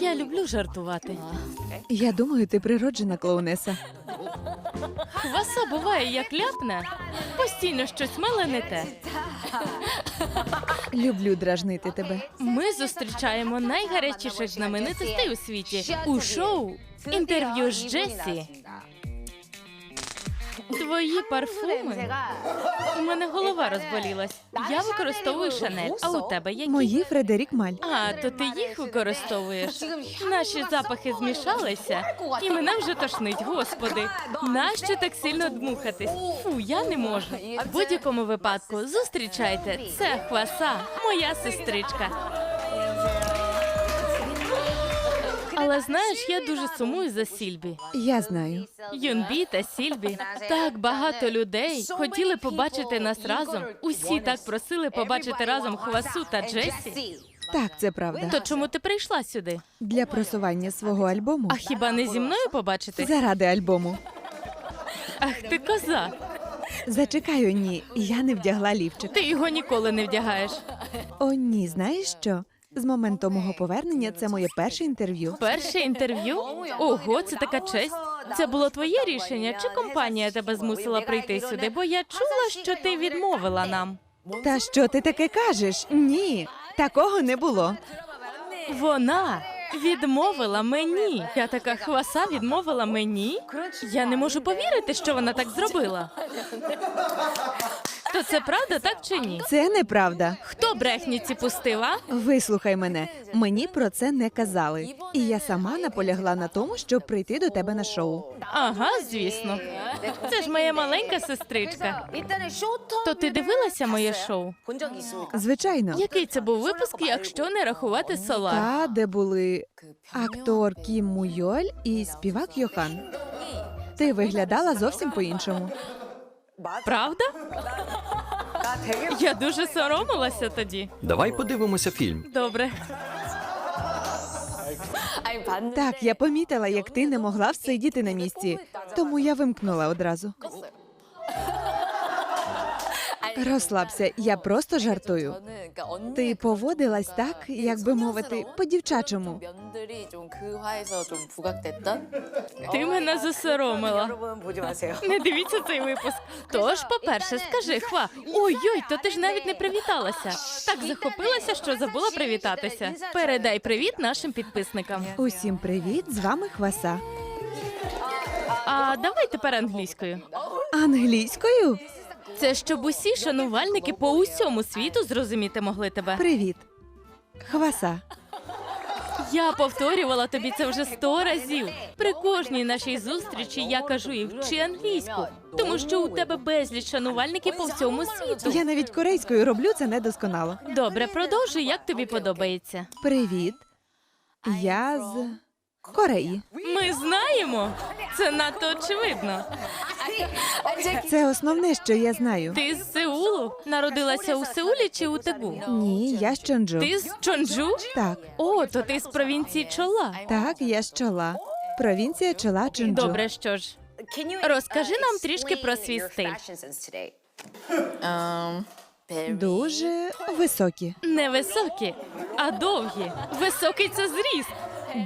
Я люблю жартувати. Я думаю, ти природжена клоунеса. Хваса буває, як ляпне, постійно щось миле не те. Люблю дражнити тебе. Ми зустрічаємо найгарячіших знаменитостей у світі у шоу інтерв'ю з Джесі. Твої парфуми. У мене голова розболілась. Я використовую Шанель, а у тебе які? Мої Фредерік Маль. А, то ти їх використовуєш. Наші запахи змішалися, і мене вже тошнить, господи. Нащо так сильно дмухатись? Фу, я не можу. В будь-якому випадку зустрічайте. Це хваса, моя сестричка. Але знаєш, я дуже сумую за Сільбі. Я знаю. Юнбі та Сільбі. Так багато людей хотіли побачити нас разом. Усі так просили побачити разом Хвасу та Джесі. Так, це правда. То чому ти прийшла сюди? Для просування свого альбому. А хіба не зі мною побачити? Заради альбому. Ах, ти коза. Зачекаю, ні, я не вдягла лівчик. Ти його ніколи не вдягаєш. О, ні, знаєш що? З моменту мого повернення це моє перше інтерв'ю. Перше інтерв'ю? Ого, це така честь. Це було твоє рішення, чи компанія тебе змусила прийти сюди? Бо я чула, що ти відмовила нам. Та що ти таке кажеш? Ні, такого не було. Вона відмовила мені. Я така хваса відмовила мені. Я не можу повірити, що вона так зробила. То це правда, так чи ні? Це неправда. Хто брехніці пустив, а? Вислухай мене, мені про це не казали. І я сама наполягла на тому, щоб прийти до тебе на шоу. Ага, звісно. Це ж моя маленька сестричка. То ти дивилася моє шоу? Звичайно, Який це був випуск, якщо не рахувати Солар? та де були актор Кім Муйоль і співак Йохан. Ти виглядала зовсім по-іншому. Правда? Я дуже соромилася тоді. Давай подивимося фільм. Добре. Так, я помітила, як ти не могла всидіти на місці, тому я вимкнула одразу. Розслабся, я просто жартую. Ти поводилась так, як би мовити, по-дівчачому. Ти мене засоромила. Не дивіться цей випуск. Тож, по-перше, скажи, хва. Ой-ой, то ти ж навіть не привіталася. Так захопилася, що забула привітатися. Передай привіт нашим підписникам. Усім привіт, з вами Хваса. А давай тепер англійською. Англійською? Це щоб усі шанувальники по усьому світу зрозуміти могли тебе. Привіт. Хваса. Я повторювала тобі це вже сто разів. При кожній нашій зустрічі я кажу їй вчи англійську, тому що у тебе безліч шанувальників по всьому світу. Я навіть корейською роблю це недосконало. Добре, продовжуй, як тобі подобається. Привіт. Я з Кореї. Ми знаємо. Це надто очевидно. Це основне, що я знаю. Ти з Сеулу? Народилася у Сеулі чи у Тегу? Ні, я з Чонджу. Ти з Чонджу? Так, О, то ти з провінції Чола. так, я з чола. Провінція чола Чонджу. Добре, що ж. Розкажи нам трішки про свій стиль. Дуже високі, Невисокі, а довгі. Високий це зріст.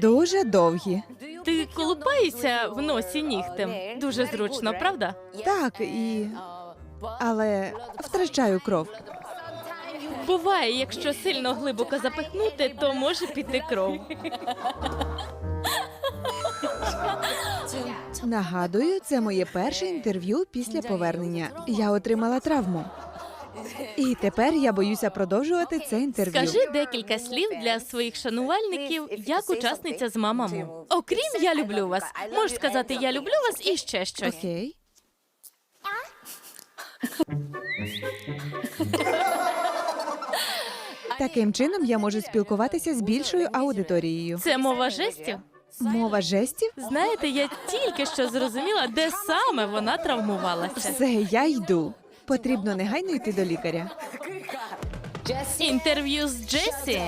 Дуже довгі. Ти колупаєшся в носі нігтем. Дуже зручно, правда? Так, і. Але втрачаю кров. Буває, якщо сильно глибоко запихнути, то може піти кров. Нагадую, це моє перше інтерв'ю після повернення. Я отримала травму. І тепер я боюся продовжувати це інтерв'ю. Скажи декілька слів для своїх шанувальників, як учасниця з мамами. Окрім я люблю вас. Можеш сказати я люблю вас і ще щось. Окей. Таким чином я можу спілкуватися з більшою аудиторією. Це мова жестів. Мова жестів? Знаєте, я тільки що зрозуміла, де саме вона травмувалася. Все, я йду. Потрібно негайно йти до лікаря. Інтерв'ю з Джесі.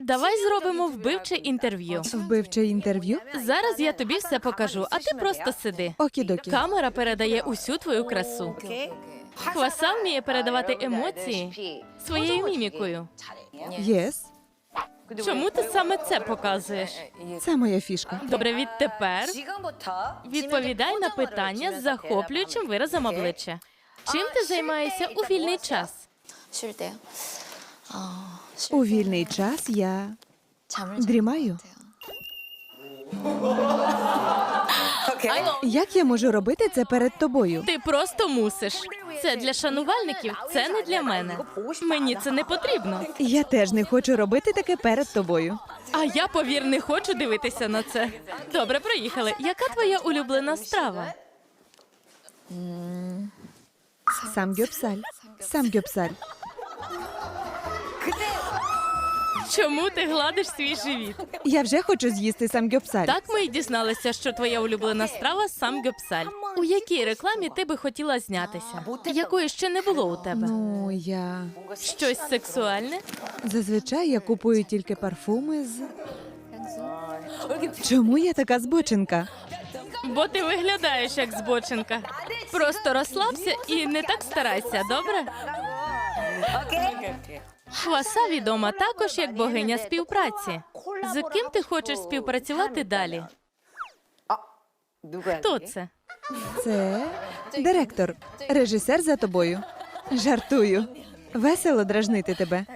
Давай зробимо вбивче інтерв'ю. Вбивче інтерв'ю? Зараз я тобі все покажу, а ти просто сиди. Окідокі. Камера передає усю твою красу. Хваса вміє передавати емоції своєю мімікою. Єс, Чому ти саме це показуєш? Це моя фішка. Добре, відтепер відповідай на питання з захоплюючим виразом обличчя. Чим ти займаєшся у вільний час? У вільний час я дрімаю. 자. Як я можу робити це перед тобою? Ти просто мусиш. Це для шанувальників, це не для мене. Мені це не потрібно. Я теж не хочу робити таке перед тобою. А я, повір, не хочу дивитися на це. Добре, проїхали. Яка твоя улюблена страва? Самгьопсаль. Самгьопсаль. Чому ти гладиш свій живіт? Я вже хочу з'їсти самгьопсаль. Так ми й дізналися, що твоя улюблена страва самгьопсаль. У якій рекламі ти би хотіла знятися? Якої ще не було у тебе? Ну, я Щось сексуальне? зазвичай я купую тільки парфуми з. Чому я така збоченка? Бо ти виглядаєш як збочинка. Просто розслабся і не так старайся, добре? Хваса відома також як богиня співпраці. З ким ти хочеш співпрацювати далі? Хто це? Це директор, режисер за тобою. Жартую. Весело дражнити тебе.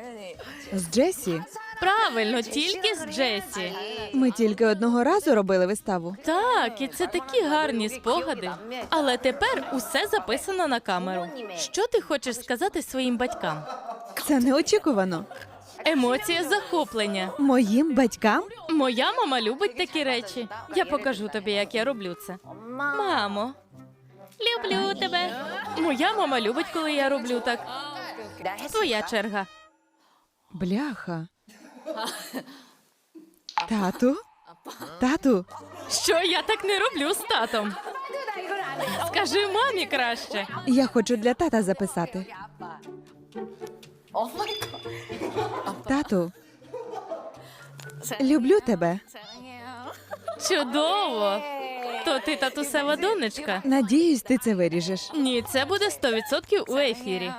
З Джесі Правильно, тільки з Джесі. ми тільки одного разу робили виставу. Так, і це такі гарні спогади. Але тепер усе записано на камеру. Що ти хочеш сказати своїм батькам? Це неочікувано. Емоція захоплення. Моїм батькам Моя мама любить такі речі. Я покажу тобі, як я роблю це. Мамо, люблю тебе. Моя мама любить, коли я роблю так. Твоя черга. бляха. Тату? Тату, Що я так не роблю з татом? Скажи мамі краще. я хочу для тата записати. Тату, люблю тебе. Чудово. То ти татусева донечка? Надіюсь, ти це виріжеш. Ні, це буде 100% у ефірі.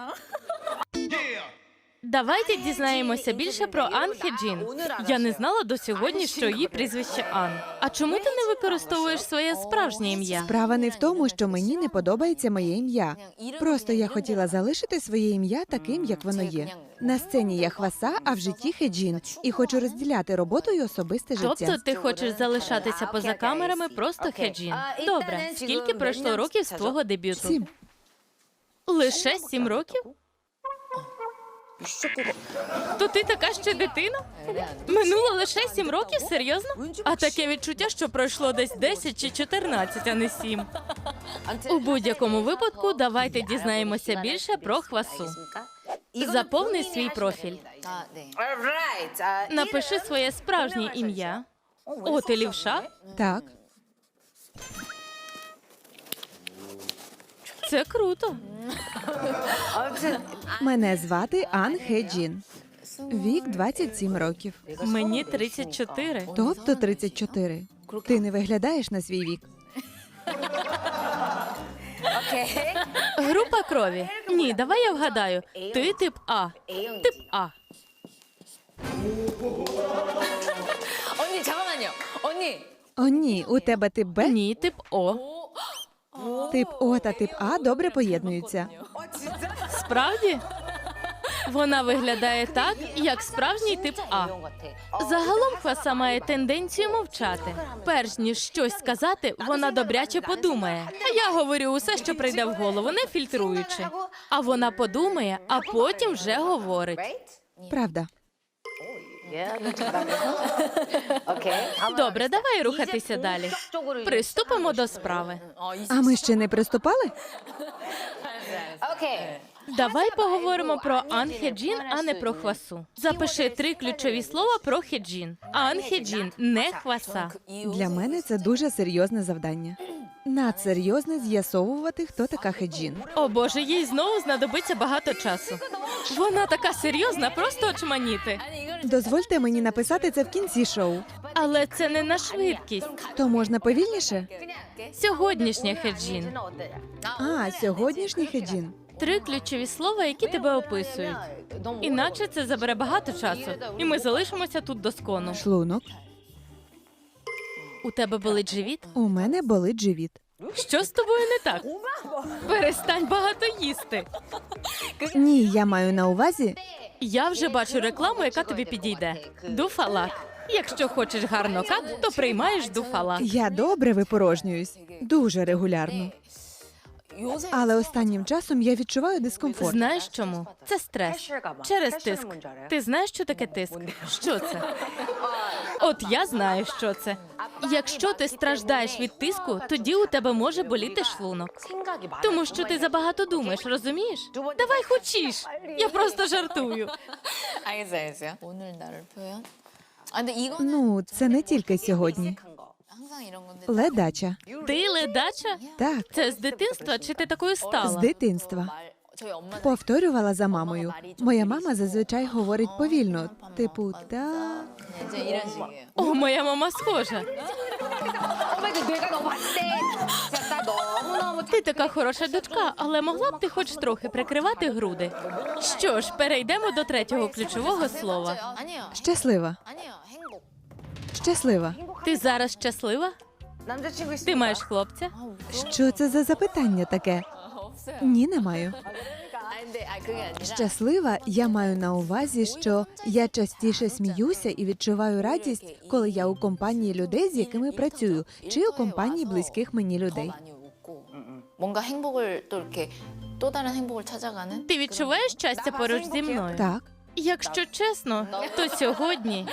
Давайте дізнаємося більше про Ан Хеджін. Я не знала до сьогодні, що її прізвище Ан. А чому ти не використовуєш своє справжнє ім'я? Справа не в тому, що мені не подобається моє ім'я. Просто я хотіла залишити своє ім'я таким, як воно є. На сцені я хваса, а в житті хеджін, і хочу розділяти роботу і особисте Тобто ти хочеш залишатися поза камерами просто Хеджін. Добре, скільки пройшло років з твого дебюту? Сім. Лише сім років? То ти така ще дитина? Минуло лише сім років? Серйозно? А таке відчуття, що пройшло десь 10 чи 14, а не 7. У будь-якому випадку давайте дізнаємося більше про хвасу. Заповни свій профіль. Напиши своє справжнє ім'я. О, ти лівша? Так, це круто. Мене звати Ан Хеджін. Вік 27 років. Мені 34. Тобто 34. Ти не виглядаєш на свій вік. Група крові. Ні, давай я вгадаю. Ти тип А. Тип А. О, ні, у тебе тип Б? Ні, тип О тип О та тип А добре поєднуються. Справді? Вона виглядає так, як справжній тип А. Загалом Хваса має тенденцію мовчати. Перш ніж щось сказати, вона добряче подумає. Я говорю усе, що прийде в голову, не фільтруючи. А вона подумає, а потім вже говорить. Правда. Добре, давай рухатися далі. Приступимо до справи. А ми ще не приступали? Давай поговоримо про Ан Хеджін, а не про хвасу. Запиши три ключові слова про Хеджін. Ан Хеджін, не хваса. Для мене це дуже серйозне завдання. Надсерйозне з'ясовувати, хто така Хеджін. О боже, їй знову знадобиться багато часу. Вона така серйозна, просто очманіти. Дозвольте мені написати це в кінці шоу. Але це не на швидкість. То можна повільніше? Сьогоднішня Хеджін. А, сьогоднішній Хеджін. Три ключові слова, які тебе описують. Інакше це забере багато часу, і ми залишимося тут доскону. Шлунок. У тебе болить живіт? У мене болить живіт. Що з тобою не так? Перестань багато їсти. Ні, я маю на увазі. Я вже бачу рекламу, яка тобі підійде. Дуфалак. Якщо хочеш гарно кат, то приймаєш дуфалак. Я добре випорожнююсь. Дуже регулярно але останнім часом я відчуваю дискомфорт. Знаєш чому? Це стрес через тиск. Ти знаєш, що таке тиск? Що це? От я знаю, що це. Якщо ти страждаєш від тиску, тоді у тебе може боліти шлунок. Тому що ти забагато думаєш, розумієш? Давай хочеш. Я просто жартую. Ну, це не тільки сьогодні. Ледача. Ти ледача? Так, Це з дитинства чи ти такою стала? з дитинства. Повторювала за мамою. Моя мама зазвичай говорить повільно. Типу, так. О, моя мама схожа. Ти така хороша дочка, але могла б ти хоч трохи прикривати груди. Що ж, перейдемо до третього ключового слова. Щаслива. Щаслива. Ти зараз щаслива? Ти маєш хлопця? Що це за запитання таке? Ні, не маю. Щаслива, я маю на увазі, що я частіше сміюся і відчуваю радість, коли я у компанії людей, з якими працюю, чи у компанії близьких мені людей. Ти відчуваєш щастя поруч зі мною? Так. Якщо чесно, то сьогодні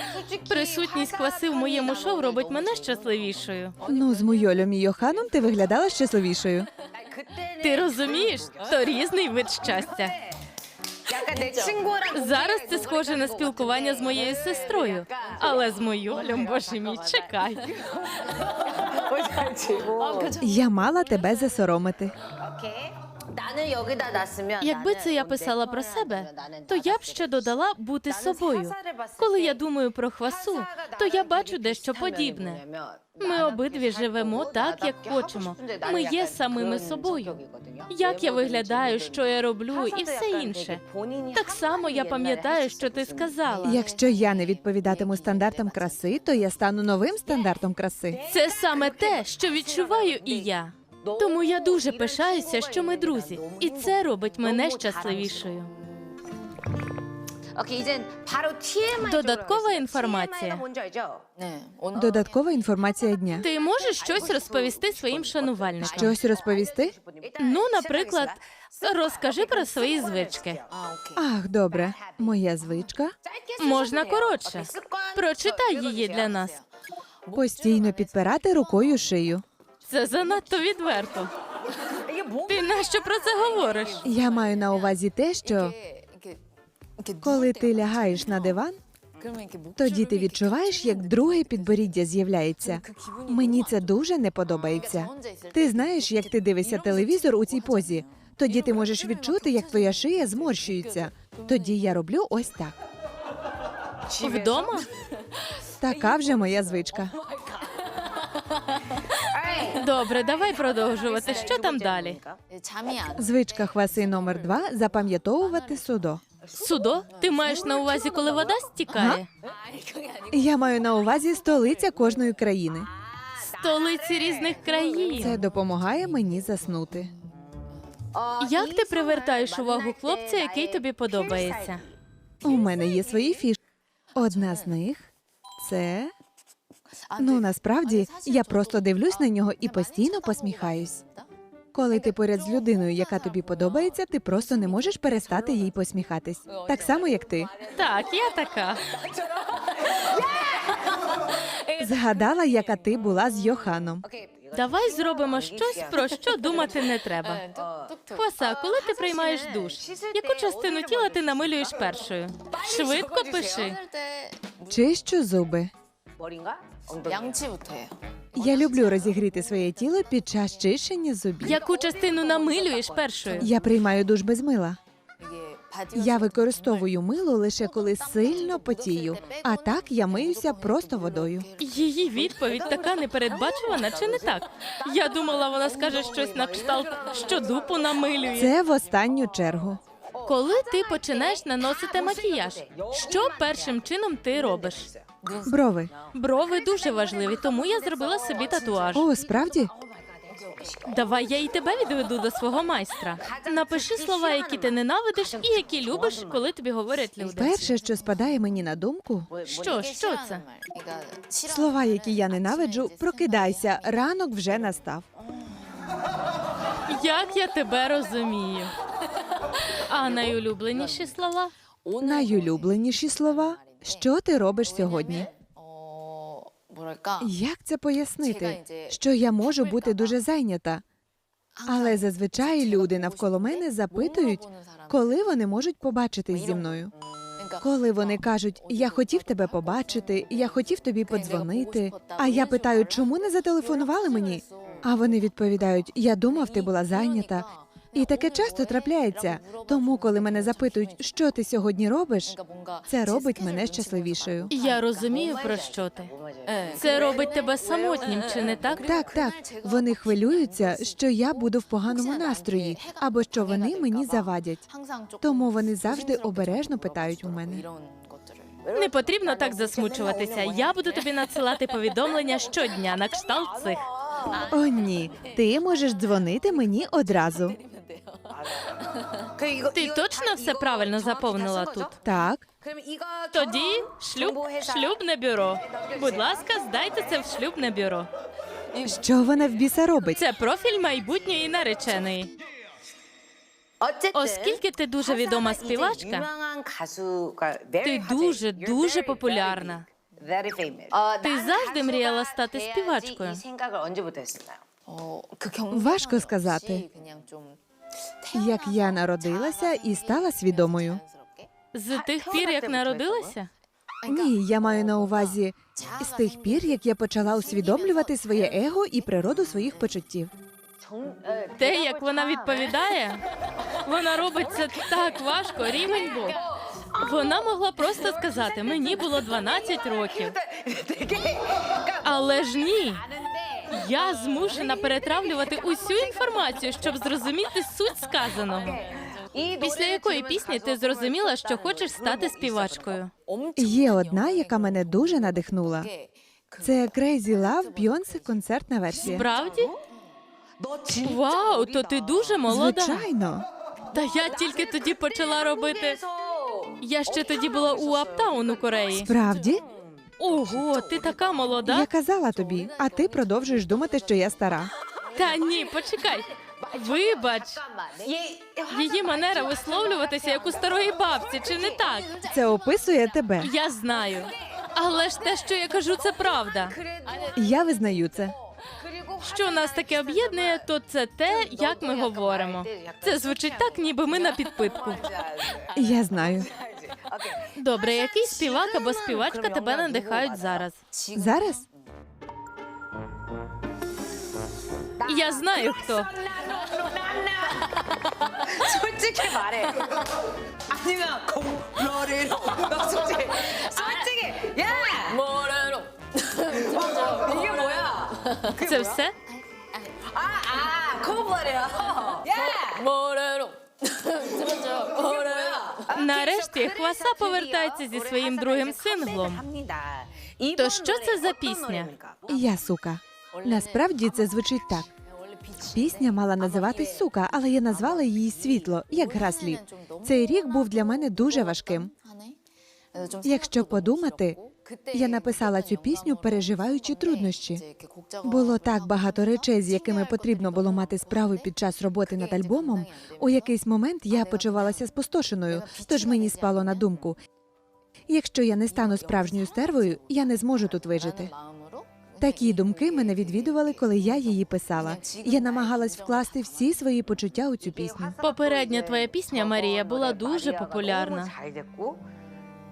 присутність кваси в моєму шоу робить мене щасливішою. ну з Муйолем і Йоханом ти виглядала щасливішою. Ти розумієш? То різний вид щастя. Зараз це схоже на спілкування з моєю сестрою, але з Мойолем, боже мій, чекай. Я мала тебе засоромити. Якби це я писала про себе, то я б ще додала бути собою. Коли я думаю про хвасу, то я бачу дещо подібне. Ми обидві живемо так, як хочемо. Ми є самими собою. Як я виглядаю, що я роблю, і все інше. Так само я пам'ятаю, що ти сказала. Якщо я не відповідатиму стандартам краси, то я стану новим стандартом краси. Це саме те, що відчуваю і я. Тому я дуже пишаюся, що ми друзі, і це робить мене щасливішою. Додаткова інформація. Додаткова інформація дня. Ти можеш щось розповісти своїм шанувальникам? Щось розповісти? Ну, наприклад, розкажи про свої звички. Ах, добре, моя звичка можна коротше. Прочитай її для нас. Постійно підпирати рукою шию. Це занадто відверто. Ти нащо про це говориш? Я маю на увазі те, що коли ти лягаєш на диван, тоді ти відчуваєш, як друге підборіддя з'являється. Мені це дуже не подобається. Ти знаєш, як ти дивишся телевізор у цій позі. Тоді ти можеш відчути, як твоя шия зморщується. Тоді я роблю ось так. Вдома така вже моя звичка. Добре, давай продовжувати. Що там далі? Звичка хваси номер два запам'ятовувати судо. Судо? Ти маєш на увазі, коли вода стікає? Я маю на увазі столиця кожної країни. Столиці різних країн. Це допомагає мені заснути. Як ти привертаєш увагу хлопця, який тобі подобається? У мене є свої фішки. Одна з них це ну насправді я просто дивлюсь на нього і постійно посміхаюсь. Коли ти поряд з людиною, яка тобі подобається, ти просто не можеш перестати їй посміхатись. Так само, як ти. Так, я така. Згадала, яка ти була з Йоханом. Давай зробимо щось, про що думати не треба. Хваса, коли ти приймаєш душ, яку частину тіла ти намилюєш першою? Швидко пиши. Чищу зуби. 양치부터예요. Я люблю розігріти своє тіло під час чищення зубів. Яку частину намилюєш першою? Я приймаю душ без мила. 이게 Я використовую мило лише коли сильно потію, а так я миюся просто водою. Її відповідь така непередбачувана, чи не так? Я думала, вона скаже щось на кшталт, що дупу намилює. Це в останню чергу. Коли ти починаєш наносити макіяж, що першим чином ти робиш? Брови. Брови дуже важливі, тому я зробила собі татуаж. О, справді? Давай я і тебе відведу до свого майстра. Напиши слова, які ти ненавидиш і які любиш, коли тобі говорять люди. Перше, що спадає мені на думку, Що, що це? слова, які я ненавиджу, прокидайся, ранок вже настав. Як я тебе розумію? А найулюбленіші слова? Найулюбленіші слова. Що ти робиш сьогодні? Як це пояснити? Що я можу бути дуже зайнята, але зазвичай люди навколо мене запитують, коли вони можуть побачитись зі мною. Коли вони кажуть, я хотів тебе побачити, я хотів тобі подзвонити. А я питаю, чому не зателефонували мені? А вони відповідають: Я думав, ти була зайнята. І таке часто трапляється. Тому, коли мене запитують, що ти сьогодні робиш, це робить мене щасливішою. Я розумію про що ти. Це робить тебе самотнім, чи не так? Так, так, вони хвилюються, що я буду в поганому настрої, або що вони мені завадять. Тому вони завжди обережно питають у мене. Не потрібно так засмучуватися. Я буду тобі надсилати повідомлення щодня на кшталт цих. О, ні, ти можеш дзвонити мені одразу. Ти точно все правильно заповнила тут? Так, Тоді шлюб, шлюбне бюро. Будь ласка, здайте це в шлюбне бюро. що вона в біса робить? Це профіль майбутньої нареченої. Оскільки ти дуже відома співачка, ти дуже дуже популярна. Ти завжди мріяла стати співачкою. Важко сказати. Як я народилася і стала свідомою. З тих пір, як народилася? Ні, я маю на увазі з тих пір, як я почала усвідомлювати своє его і природу своїх почуттів. Те, як вона відповідає, вона робить це так важко, рівень Бог. Вона могла просто сказати: мені було 12 років. Але ж ні. Я змушена перетравлювати усю інформацію, щоб зрозуміти суть сказаного. Після якої пісні ти зрозуміла, що хочеш стати співачкою? Є одна, яка мене дуже надихнула. Це Crazy Love Beyoncé концертна версія. Справді? Вау, то ти дуже молода. Звичайно. Та я тільки тоді почала робити. Я ще тоді була у Аптаун у Кореї. Справді? Ого, ти така молода. Я казала тобі, а ти продовжуєш думати, що я стара. Та ні, почекай. Вибач, її манера висловлюватися як у старої бабці, чи не так? Це описує тебе. Я знаю. Але ж те, що я кажу, це правда. Я визнаю це. Що нас таке об'єднує, то це те, як ми говоримо. Це звучить так, ніби ми на підпитку. Я знаю. Добре, який співак або співачка тебе надихають зараз? Зараз Я знаю хто. 솔직히 말해. 아니면 공로리로. 너 솔직히, 솔직히. 야! 뭐래로? 이게 뭐야? Це все? 아, 아, 콜블러리요. 야! 뭐래로? 들었죠? 뭐래로? Нарешті Хваса повертається зі своїм другим синглом. То що це за пісня? я сука. Насправді це звучить так. Пісня мала називатись сука, але я назвала її світло, як гра слів. Цей рік був для мене дуже важким. Якщо подумати, я написала цю пісню, переживаючи труднощі. Було так багато речей, з якими потрібно було мати справи під час роботи над альбомом. У якийсь момент я почувалася спустошеною, тож мені спало на думку. Якщо я не стану справжньою стервою, я не зможу тут вижити. Такі думки мене відвідували, коли я її писала. Я намагалась вкласти всі свої почуття у цю пісню. Попередня твоя пісня Марія була дуже популярна.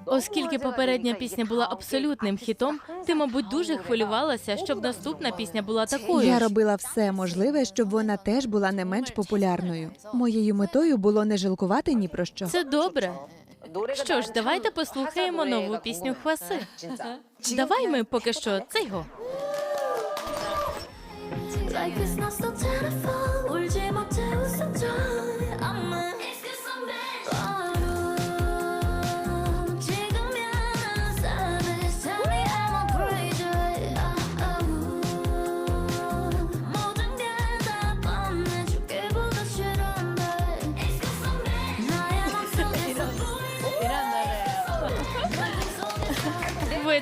Оскільки попередня пісня була абсолютним хітом, ти, мабуть, дуже хвилювалася, щоб наступна пісня була такою. Я робила все можливе, щоб вона теж була не менш популярною. Моєю метою було не жалкувати ні про що. Це добре. Що ж, давайте послухаємо нову пісню Хваси. Давай ми поки що цейго. Like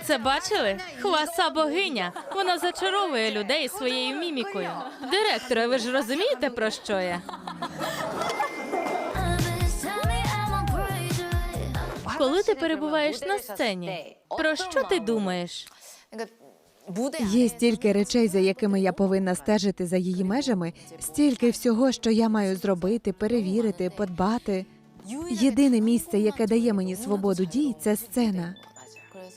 це бачили? Хваса богиня. Вона зачаровує людей своєю мімікою. Директора, ви ж розумієте, про що я? Коли ти перебуваєш на сцені, про що ти думаєш? Є стільки речей, за якими я повинна стежити за її межами, стільки всього, що я маю зробити, перевірити, подбати. Єдине місце, яке дає мені свободу дій, це сцена.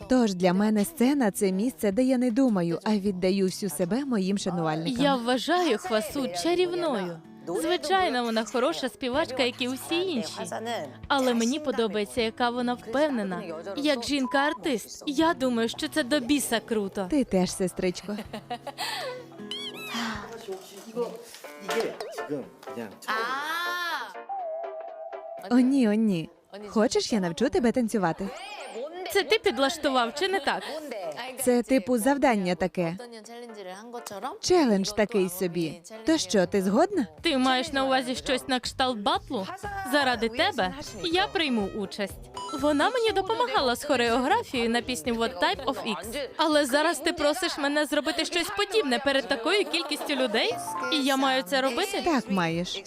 Тож для мене сцена це місце, де я не думаю, а віддаю всю себе моїм шанувальникам. Я вважаю хвасу чарівною. Звичайно, вона хороша співачка, як і усі інші. Але мені подобається, яка вона впевнена. Як жінка-артист, я думаю, що це до біса круто. Ти теж, сестричко. О, ні, о, ні. Хочеш, я навчу тебе танцювати? Це ти підлаштував, чи не так? Це типу завдання таке. Челендж такий собі. То що, ти згодна? Ти маєш на увазі щось на кшталт батлу? Заради тебе я прийму участь. Вона мені допомагала з хореографією на пісню «What Type of X». Але зараз ти просиш мене зробити щось подібне перед такою кількістю людей, і я маю це робити. Так маєш.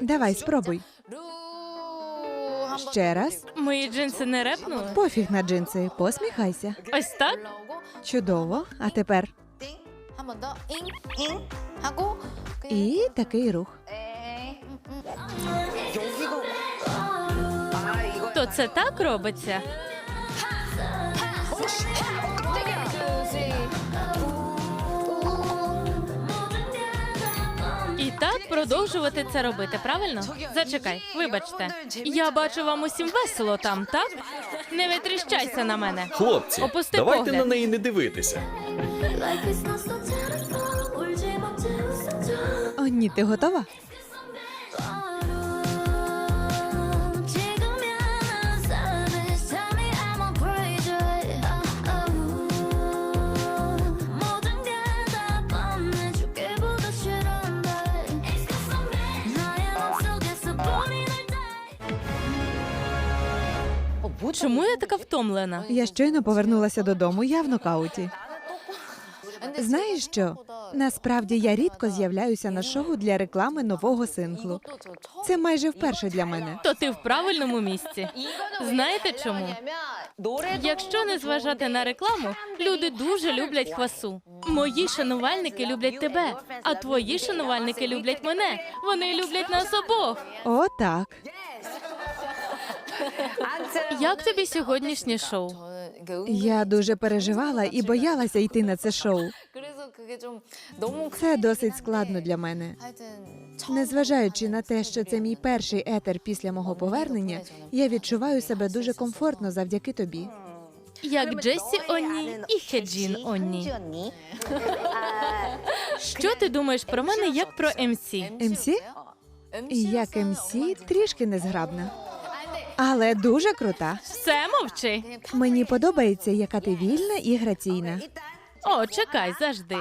Давай спробуй. Ще раз мої джинси не репнули. Пофіг на джинси. Посміхайся. Ось так чудово. А тепер і такий рух. То це так робиться. продовжувати це робити, правильно? Зачекай, вибачте. Я бачу вам усім весело там, так? Не витріщайся на мене. Хлопці, Опусти давайте погляд. на неї не дивитися. О, ні, ти готова? Чому я така втомлена? Я щойно повернулася додому. Я в нокауті. Знаєш що? Насправді я рідко з'являюся на шоу для реклами нового синглу. Це майже вперше для мене. То ти в правильному місці. Знаєте чому? Якщо не зважати на рекламу, люди дуже люблять хвасу. Мої шанувальники люблять тебе, а твої шанувальники люблять мене. Вони люблять нас обох. О, так. Як тобі сьогоднішнє шоу? Я дуже переживала і боялася йти на це шоу. Це досить складно для мене. Незважаючи на те, що це мій перший етер після мого повернення, я відчуваю себе дуже комфортно завдяки тобі. Як Джесі Оні і Хеджін Оні. Що ти думаєш про мене як про МС? МС? Як МС трішки незграбна але дуже крута. Все мовчи. Мені подобається, яка ти вільна і граційна. О, чекай завжди.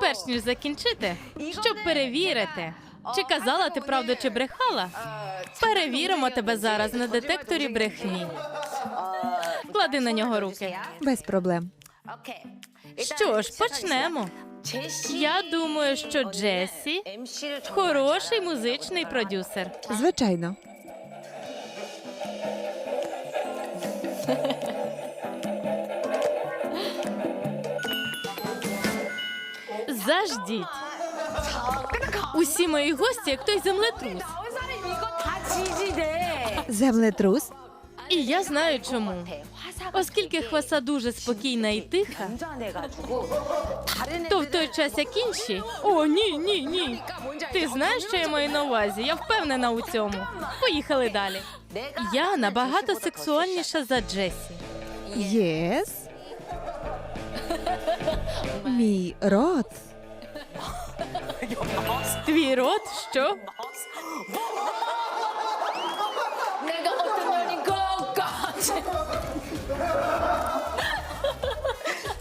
Перш ніж закінчити, щоб перевірити. Чи казала ти правду, чи брехала? Перевіримо тебе зараз на детекторі брехні. Клади на нього руки. Без проблем. Що ж, почнемо. Я думаю, що Джесі хороший музичний продюсер. Звичайно. Заждіть. Усі мої гості, як той землетрус. Землетрус? І я знаю чому. Оскільки хваса дуже спокійна і тиха, то в той час, як інші. О, ні, ні, ні. Ти знаєш, що я маю на увазі? Я впевнена у цьому. Поїхали далі. Я набагато сексуальніша за Джесі. Єс. Мій рот. Твій рот? Що?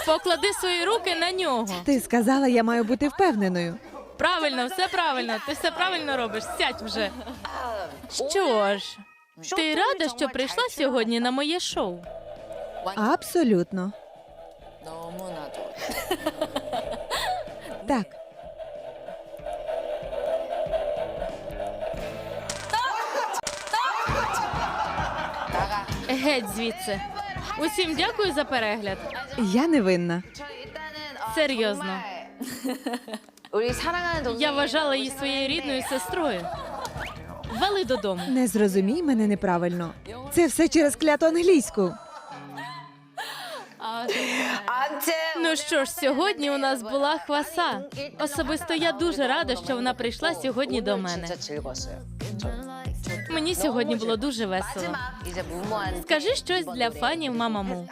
Поклади свої руки на нього. Ти сказала, я маю бути впевненою. Правильно, все правильно. Ти все правильно робиш. Сядь вже. Що ж? Ти рада, що прийшла сьогодні на моє шоу? Абсолютно. Так. Геть звідси. Усім дякую за перегляд. Я не винна. Серйозно. Я вважала її своєю рідною сестрою вели додому. Не зрозумій мене неправильно. Це все через кляту англійську. Ну що ж, сьогодні у нас була хваса. Особисто я дуже рада, що вона прийшла сьогодні до мене. Мені сьогодні було дуже весело. Скажи щось для фанів мамаму.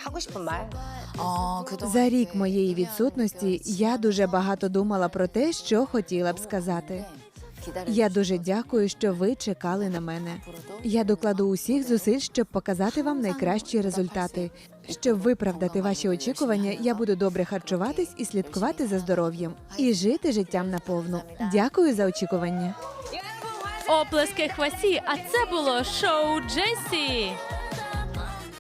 За рік моєї відсутності я дуже багато думала про те, що хотіла б сказати. Я дуже дякую, що ви чекали на мене. Я докладу усіх зусиль, щоб показати вам найкращі результати. Щоб виправдати ваші очікування, я буду добре харчуватись і слідкувати за здоров'ям і жити життям наповну. Дякую за очікування. Оплески хвасі, а це було шоу Джесі.